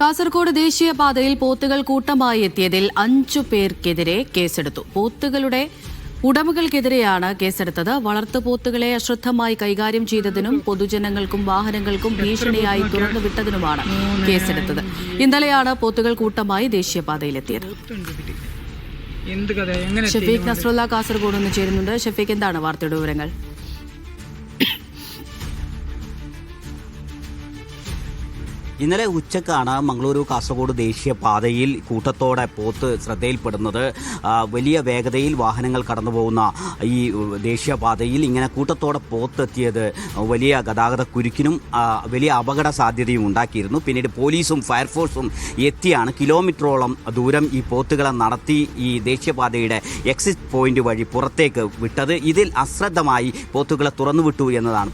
കാസർഗോഡ് ദേശീയപാതയിൽ പോത്തുകൾ കൂട്ടമായി എത്തിയതിൽ അഞ്ചു പേർക്കെതിരെ കേസെടുത്തു. പോത്തുകളുടെ ഉടമകൾക്കെതിരെയാണ് കേസെടുത്തത്. വളർത്തു പോത്തുകളെ അശ്രദ്ധമായി കൈകാര്യം ചെയ്തതിനും പൊതുജനങ്ങൾക്കും വാഹനങ്ങൾക്കും ഭീഷണിയായി തുറന്നുവിട്ടതിനുമാണ് കേസെടുത്തത്. ഇന്നലെയാണ് പോത്തുകൾ കൂട്ടമായി ദേശീയപാതയിലെത്തിയത്. ഷഫീഖ് നസ്രുല്ല കാസർഗോഡ് നിന്ന് ചേരുന്നുണ്ട്. ഷഫീഖ് എന്താണ് വാർത്തയുടെ വിവരങ്ങൾ? ഇന്നലെ ഉച്ചക്കാണ് മംഗളൂരു കാസർഗോഡ് ദേശീയ പാതയിൽ കൂട്ടത്തോടെ പോത്ത് ശ്രദ്ധയിൽപ്പെടുന്നത്. വലിയ വേഗതയിൽ വാഹനങ്ങൾ കടന്നു പോകുന്ന ഈ ദേശീയപാതയിൽ ഇങ്ങനെ കൂട്ടത്തോടെ പോത്തെത്തിയത് വലിയ ഗതാഗത കുരുക്കിനും വലിയ അപകട സാധ്യതയും ഉണ്ടാക്കിയിരുന്നു. പിന്നീട് പോലീസും ഫയർഫോഴ്സും എത്തിയാണ് കിലോമീറ്ററോളം ദൂരം ഈ പോത്തുകളെ നടത്തി ഈ ദേശീയപാതയുടെ എക്സിറ്റ് പോയിന്റ് വഴി പുറത്തേക്ക് വിട്ടത്. ഇതിൽ അശ്രദ്ധമായി പോത്തുകളെ തുറന്നുവിട്ടു എന്നതാണ്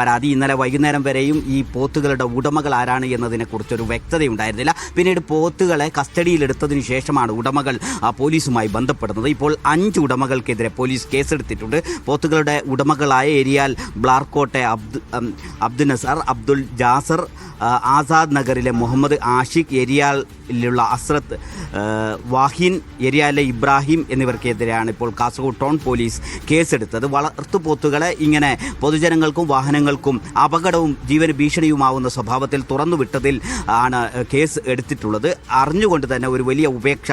പരാതി. ഇന്നലെ വൈകുന്നേരം വരെയും ഈ പോത്തുകളുടെ ഉടമകൾ ആരാണ് എന്നതിനെക്കുറിച്ചൊരു വ്യക്തതയുണ്ടായിരുന്നില്ല. പിന്നീട് പോത്തുകളെ കസ്റ്റഡിയിലെടുത്തതിനു ശേഷമാണ് ഉടമകൾ പോലീസുമായി ബന്ധപ്പെടുന്നത്. ഇപ്പോൾ അഞ്ച് ഉടമകൾക്കെതിരെ പോലീസ് കേസെടുത്തിട്ടുണ്ട്. പോത്തുകളുടെ ഉടമകളായ ഏരിയാൽ ബ്ലാർക്കോട്ടെ അബ്ദു അബ്ദു നസാർ അബ്ദുൽ ജാസർ ആസാദ് നഗറിലെ മുഹമ്മദ് ആഷിഖ് ഏരിയയിലുള്ള അസ്രത്ത് വാഹിൻ ഏരിയയിലെ ഇബ്രാഹിം എന്നിവർക്കെതിരെയാണ് ഇപ്പോൾ കാസർഗോഡ് ടൗൺ പോലീസ് കേസെടുത്തത്. വളർത്തുപോത്തുകളെ ഇങ്ങനെ പൊതുജനങ്ങൾക്കും വാഹനങ്ങൾക്കും അപകടവും ജീവന ഭീഷണിയുമാവുന്ന സ്വഭാവത്തിൽ തുറന്നുവിട്ടതിൽ ആണ് കേസ് എടുത്തിട്ടുള്ളത്. അറിഞ്ഞുകൊണ്ട് തന്നെ ഒരു വലിയ ഉപേക്ഷ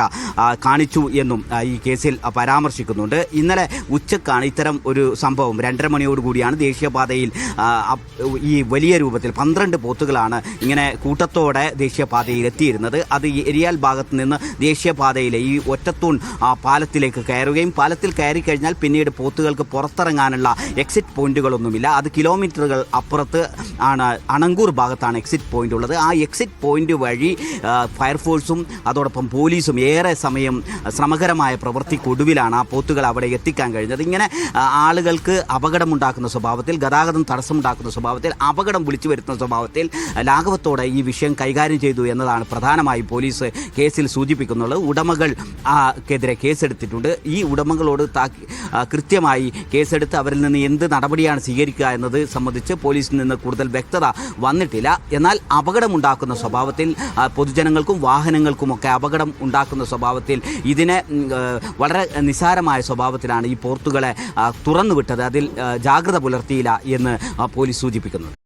കാണിച്ചു എന്നും ഈ കേസിൽ പരാമർശിക്കുന്നുണ്ട്. ഇന്നലെ ഉച്ചക്കാണ് ഇത്തരം ഒരു സംഭവം. രണ്ടര മണിയോടുകൂടിയാണ് ദേശീയപാതയിൽ ഈ വലിയ രൂപത്തിൽ പന്ത്രണ്ട് പോത്തുകളാണ് ഇങ്ങനെ കൂട്ടത്തോടെ ദേശീയപാതയിൽ എത്തിയിരുന്നത് അത് എരിയാൽ ഭാഗത്ത് നിന്ന് ദേശീയപാതയിലെ ഈ ഒറ്റത്തൂൺ പാലത്തിലേക്ക് കയറുകയും പാലത്തിൽ കയറി കഴിഞ്ഞാൽ പിന്നീട് പോത്തുകൾക്ക് പുറത്തിറങ്ങാനുള്ള എക്സിറ്റ് പോയിന്റുകളൊന്നുമില്ല അത് കിലോമീറ്ററുകൾ അപ്പുറത്ത് ആണ് അണങ്കൂർ ഭാഗത്താണ് എക്സിറ്റ് പോയിന്റ് ഉള്ളത്. ആ എക്സിറ്റ് പോയിന്റ് വഴി ഫയർഫോഴ്സും അതോടൊപ്പം പോലീസും ഏറെ സമയം ശ്രമകരമായ പ്രവൃത്തിക്കൊടുവിലാണ് ആ പോത്തുകൾ അവിടെ എത്തിക്കാൻ കഴിഞ്ഞത്. ഇങ്ങനെ ആളുകൾക്ക് അപകടമുണ്ടാക്കുന്ന സ്വഭാവത്തിൽ ഗതാഗതം തടസ്സമുണ്ടാക്കുന്ന സ്വഭാവത്തിൽ അപകടം വിളിച്ചു വരുത്തുന്ന സ്വഭാവത്തിൽ ലാഘവത്തോടെ ഈ വിഷയം കൈകാര്യം ചെയ്തു എന്നതാണ് പ്രധാനമായി പോലീസ് കേസിൽ സൂചിപ്പിക്കുന്നുള്ളത് ഉടമകൾ ക്കെതിരെ കേസെടുത്തിട്ടുണ്ട്. ഈ ഉടമകളോട് കൃത്യമായി കേസെടുത്ത് അവരിൽ നിന്ന് എന്ത് നടപടിയാണ് സ്വീകരിക്കുക എന്നത് സംബന്ധിച്ച് പോലീസിൽ നിന്ന് കൂടുതൽ വ്യക്തത വന്നിട്ടില്ല. എന്നാൽ അപകടമുണ്ടാക്കുന്ന സ്വഭാവത്തിൽ പൊതുജനങ്ങൾക്കും വാഹനങ്ങൾക്കുമൊക്കെ അപകടം ഉണ്ടാക്കുന്ന സ്വഭാവത്തിൽ ഇതിനെ വളരെ നിസാരമായ സ്വഭാവത്തിലാണ് ഈ പോർത്തുകളെ തുറന്നുവിട്ടത്. അതിൽ ജാഗ്രത പുലർത്തിയില്ല എന്ന് പോലീസ് സൂചിപ്പിക്കുന്നത്